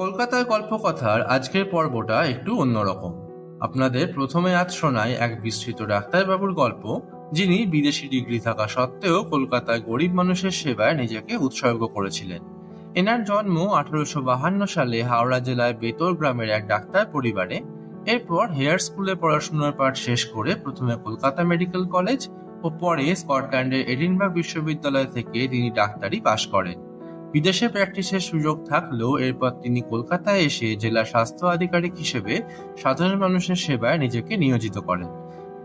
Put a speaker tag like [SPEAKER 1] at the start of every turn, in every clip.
[SPEAKER 1] কলকাতার গল্পকথার আজকের পর্বটা একটু অন্যরকম। আপনাদের প্রথমে আজ শোনায় এক বিস্তৃত ডাক্তারবাবুর গল্প, যিনি বিদেশি ডিগ্রি থাকা সত্ত্বেও কলকাতায় গরিব মানুষের সেবায় নিজেকে উৎসর্গ করেছিলেন। এনার জন্ম আঠারোশো বাহান্ন সালে হাওড়া জেলায় বেতর গ্রামের এক ডাক্তার পরিবারে। এরপর হেয়ার স্কুলে পড়াশোনার পাঠ শেষ করে প্রথমে কলকাতা মেডিকেল কলেজ ও পরে স্কটল্যান্ডের এডিনবার্গ বিশ্ববিদ্যালয় থেকে তিনি ডাক্তারি পাশ করেন। বিদেশে প্র্যাকটিসের সুযোগ থাকলেও এরপর তিনি কলকাতায় এসে জেলা স্বাস্থ্য আধিকারিক হিসেবে সাধারণ মানুষের সেবায় নিজেকে নিয়োজিত করেন।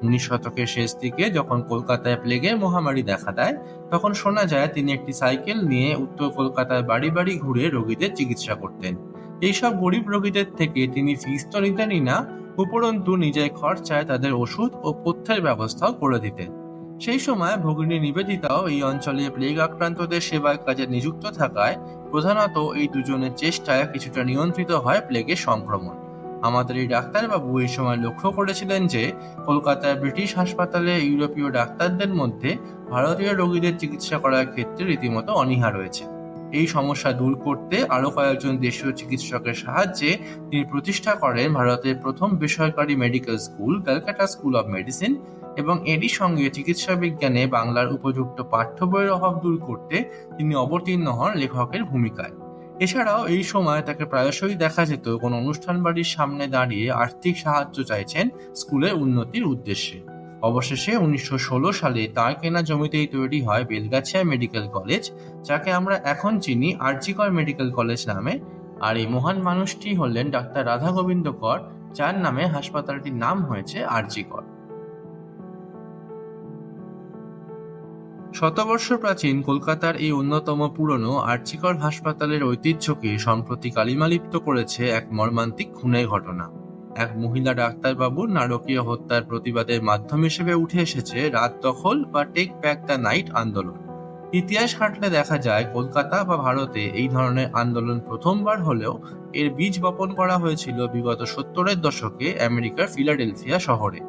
[SPEAKER 1] উনিশ শতকের শেষ দিকে যখন কলকাতায় প্লেগের মহামারী দেখা দেয়, তখন শোনা যায় তিনি একটি সাইকেল নিয়ে উত্তর কলকাতায় বাড়ি বাড়ি ঘুরে রোগীদের চিকিৎসা করতেন। এইসব গরিব রোগীদের থেকে তিনি ফিস তো নিতেনই না, উপরন্তু নিজের খরচায় তাদের ওষুধ ও পথ্যের ব্যবস্থাও করে দিতেন। সেই সময় ভগিনী নিবেদিতাও এই অঞ্চলে প্লেগ আক্রান্তদের সেবায় কাজে নিযুক্ত থাকায় প্রধানত এই দুজনের চেষ্টায় কিছুটা নিয়ন্ত্রিত হয় প্লেগের সংক্রমণ। আমাদের এই ডাক্তারবাবু এই সময় লক্ষ্য করেছিলেন যে কলকাতায় ব্রিটিশ হাসপাতালে ইউরোপীয় ডাক্তারদের মধ্যে ভারতীয় রোগীদের চিকিৎসা করার ক্ষেত্রে রীতিমতো অনীহা রয়েছে। এই সমস্যা দূর করতে আরও কয়েকজন দেশীয় চিকিৎসকের সাহায্যে তিনি প্রতিষ্ঠা করেন ভারতের প্রথম বেসরকারি medical school, Calcutta school of medicine এবং এরই সঙ্গে চিকিৎসা বিজ্ঞানে বাংলার উপযুক্ত পাঠ্য বইয়ের অভাব দূর করতে তিনি অবতীর্ণ হন লেখকের ভূমিকায়। এছাড়াও এই সময় তাকে প্রায়শই দেখা যেত, কোনো অনুষ্ঠান বাড়ির সামনে দাঁড়িয়ে আর্থিক সাহায্য চাইছেন স্কুলের উন্নতির উদ্দেশ্যে। অবশেষে উনিশশো ষোলো সালে তার কেনা জমিতেই তৈরি হয় বেলগাছিয়া মেডিকেল কলেজ, যাকে আমরা এখন চিনি আরজিকর মেডিকেল কলেজ নামে। আর এই মহান মানুষটি হলেন ডাক্তার রাধা গোবিন্দ কর, যার নামে হাসপাতালটির নাম হয়েছে আরজিকর। শতবর্ষ প্রাচীন কলকাতার এই অন্যতম পুরনো আর্চিকর হাসপাতালের ঐতিহ্যকে সম্প্রতি কালিমালিপ্ত করেছে এক মর্মান্তিক খুনের ঘটনা। এক মহিলা ডাক্তারবাবুর নারকীয় হত্যার প্রতিবাদের মাধ্যম হিসেবে উঠে এসেছে রাত দখল বা টেক ব্যাক দ্য নাইট আন্দোলন। ইতিহাস ঘাটলে দেখা যায় কলকাতা বা ভারতে এই ধরনের আন্দোলন প্রথমবার হলেও এর বীজ বপন করা হয়েছিল বিগত সত্তরের দশকে আমেরিকার ফিলাডেলফিয়া শহরে।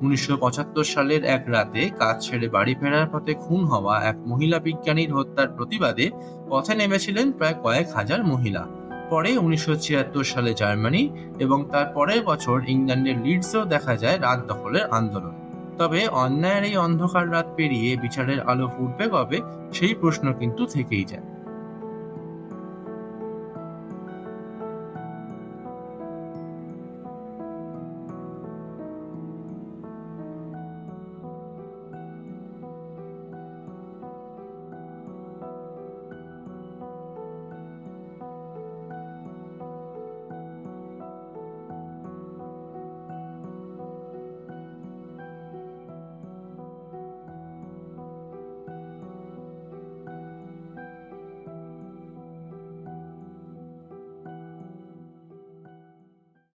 [SPEAKER 1] উনিশশো পঁচাত্তর সালের এক রাতে কাজ ছেড়ে বাড়ি ফেরার পথে খুন হওয়া এক মহিলা বিজ্ঞানীর হত্যার প্রতিবাদে পথে নেমেছিলেন প্রায় কয়েক হাজার মহিলা। পরে উনিশশো ছিয়াত্তর সালে জার্মানি এবং তার পরের বছর ইংল্যান্ডের লিডসেও দেখা যায় রাত দখলের আন্দোলন। তবে অন্যায়ের এই অন্ধকার রাত পেরিয়ে বিচারের আলো ফুটবে কবে, সেই প্রশ্ন কিন্তু থেকেই যায়।